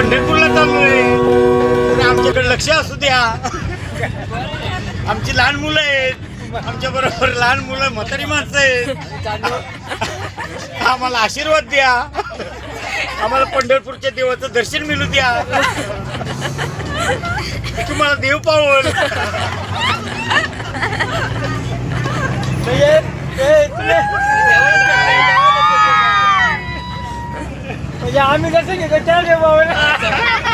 पंढरपूरला चाललोय तर आमच्याकडे लक्ष असू द्या. आमची लहान मुलं आहेत. आमच्या बरोबर लहान मुलं म्हातारी माणसं आहेत. आम्हाला आशीर्वाद द्या. आम्हाला पंढरपूरच्या देवाचं दर्शन मिळू द्या. तुम्हाला देव पावल Yeah, I mean, I think you can tell him about it.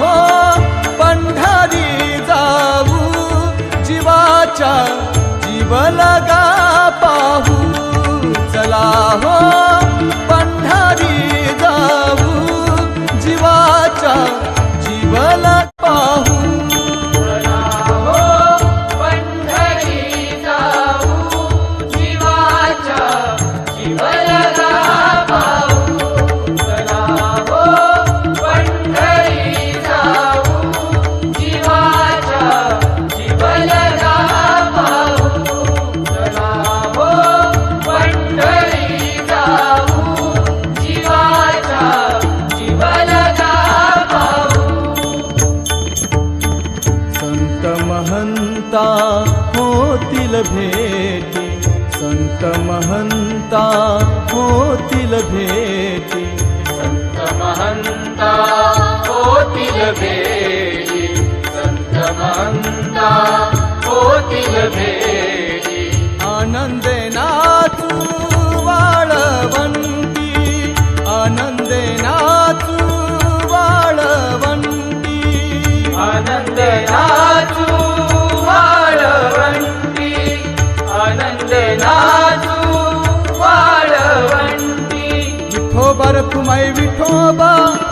हो संत महंता होतील भेटी. संत महंता होतील भेटी. संत महंता होतील भेटी. आनंदे नाचू वाळवंती. आनंदे नाचू bar kumai vitoba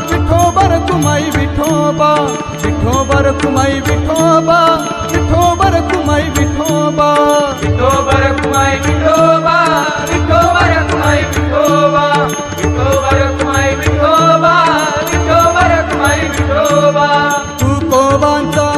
vitho bar kumai vitoba vitho bar kumai vitoba vitho bar kumai vitoba vitho bar kumai vitoba vitho bar kumai vitoba vitho bar kumai vitoba vitho bar kumai vitoba tu ko banta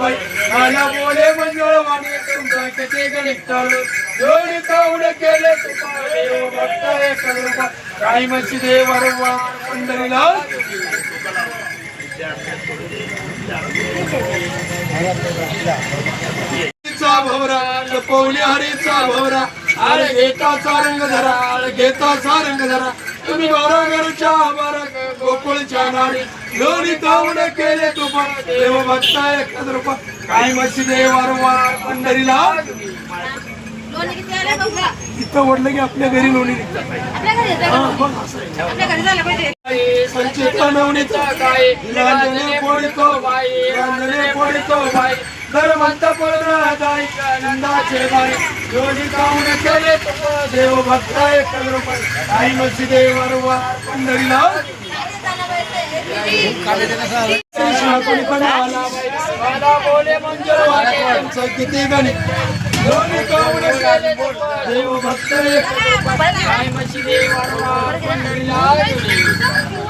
बाई. मला बोले मंजुळ वाणी तुमचा किती गणित चालू कावड केले तुका भक्त एक रूपा देव पंढरीला? भवरा लपवली हरीचा भवरा. आळ घेताचा रंग धरा आळ घेताचा रंग धरा तुम्ही गौरवच्या बारा गोकुळच्या नारी. लोणी कावड केले तुपा देव भक्ता एक रूपा काय मच्छी देव वारंवार पंढरीला? तिथं वडलं की आपल्या घरी लोणी निघतात. संचित नवनीचा काय रांजणे पोळतो बाई रांजणे पोळतो बाई. दर म्हणता नंदाचे बाई. योगी काऊन केले तुप देव भक्त एक रुपये आई मच्छी देव वारंवार पंढरीला कोणी पण आला मला बोले मंजूर. वाटे किती गणित? योगी काऊन केले देव भक्त एक आई देव वारंवार पंढरीला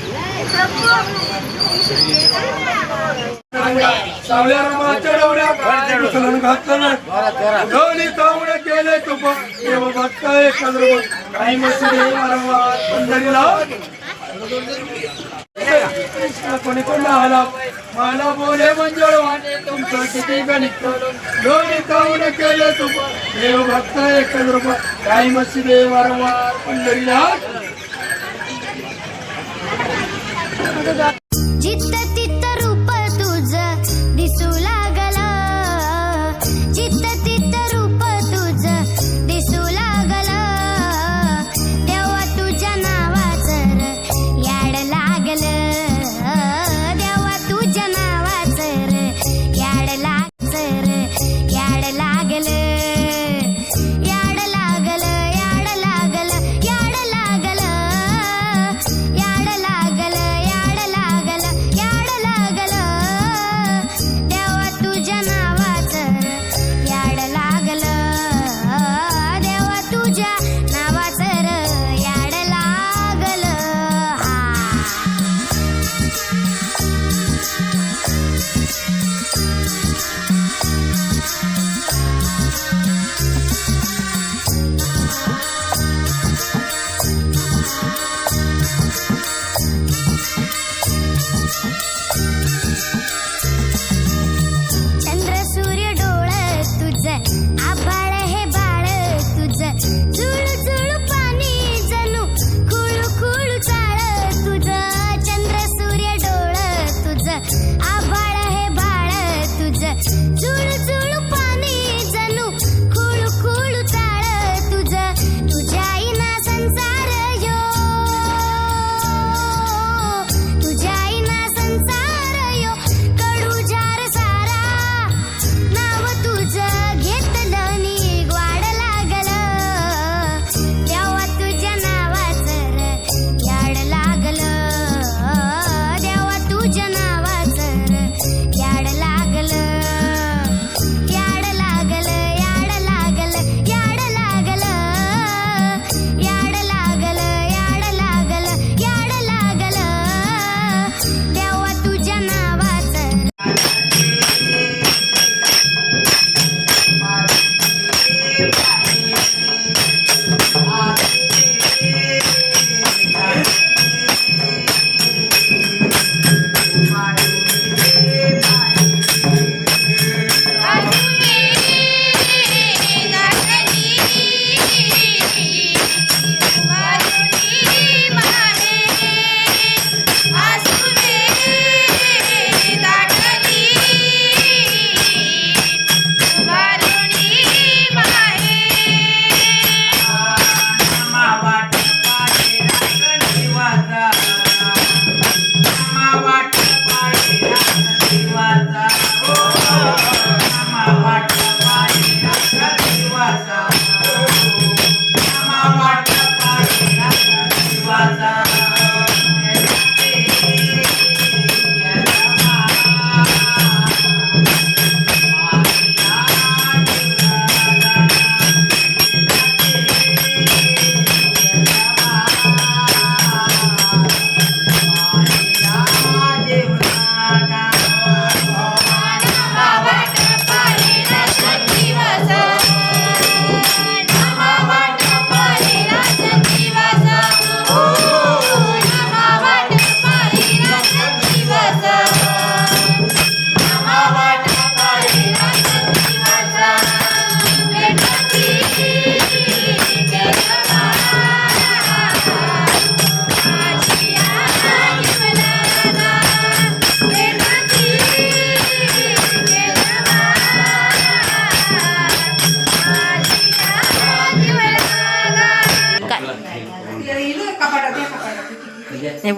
सावल्या चढवल्या घातलं केले देव भक्त एकच काही मच्छी वारंवार पंढरीला कोणी कोण आला मला बोले मंजळ वाटे तुमचं किती गणित दोन्ही काऊन केलं तुम देव भक्त एक रुपये काही मच्छी वारंवार पंढरीला আমাদের জিততে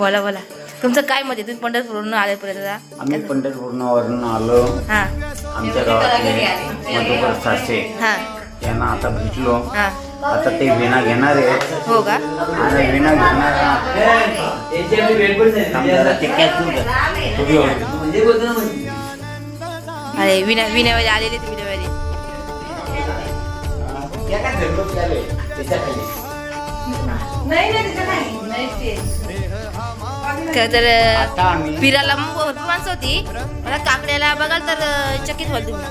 बोला बोला. तुमचं काय मत आहे? तुम्ही पंढरपूरवरून आलेपर्यंत आम्ही पंढरपूरवरून आलो. हा. आमच्या गावातले मधुकर सासे. हा. त्यांना आता भेटलो. हा. आता ते विणा घेणार आहेत. हो का? आणि विणा घेणार ते कॅच अरे विना विण्यावाले आलेले ते. विण्यावाले खरं तर फिरायला भरपूर माणसं होती. मला काकड्याला बघाल तर चकित व्हाल तुम्ही.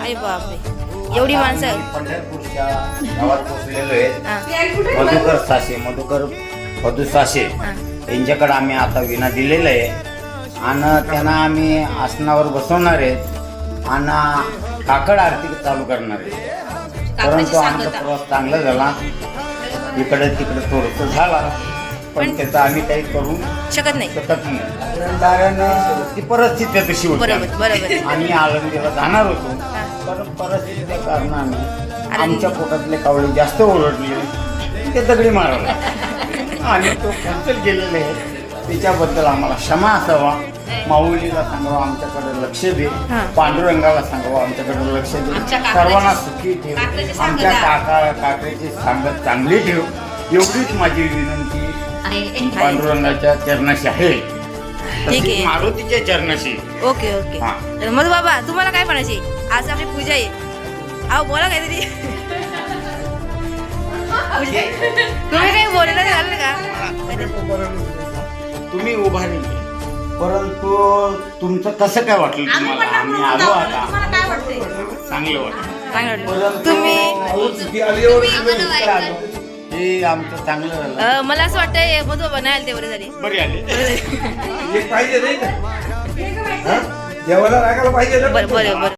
अरे बापरे. एवढी माणसं. आम्ही पंढरपूरच्या गावात पोहोचलेलो आहेत हा. मधुकर मधु हा. यांच्याकडे आम्ही आता विणा दिलेला आहे. आणि त्यांना आम्ही आसनावर बसवणार आहेत आणि काकड आरती चालू करणार आहे. परंतु आमचा. प्रवास चांगला झाला. इकडे तिकडे थोडस झाला. पण त्याचं आम्ही काही करू शकत नाही. शकत नाही. कारण ती परिस्थिती तशी होती बरोबर बरोबर. आम्ही आळंदीला जाणार होतो. पण परिस्थितीच्या कारणाने आमच्या पोटातले कावळे जास्त ओरडले. ते दगडी मारले आणि तो कॅन्सल आहे त्याच्याबद्दल आम्हाला क्षमा असावा. माऊलीला सांगावं आमच्याकडे लक्ष दे. पांडुरंगाला सांगावं आमच्याकडे लक्ष दे. सर्वांना सुखी ठेव. आमच्या. काका काकाची सांगत चांगली ठेव. एवढीच माझी विनंती. पांडुरंगाच्या चरणाशी आहे. ठीक आहे. मारुतीच्या चरणाशी. Okay okay. तर मधू बाबा तुम्हाला काय म्हणायचे? आज आपली पूजा आहे. अहो बोला काहीतरी. तुम्ही काही बोललं झालं का? तुम्ही उभारले परंतु तुमचं कसं काय वाटलं तुम्हाला? आम्ही आलो आता. चांगलं वाटलं. चांगलं वाटलं. तुम्ही हे आमचं चांगलं झालं. अं, मला असं वाटतंय मधू बाबा नाही आले ते बरे झाले बरे. आले पाहिजे नाही का? हा? जेवायला रागायला पाहिजे ना. बरं बरं बरं.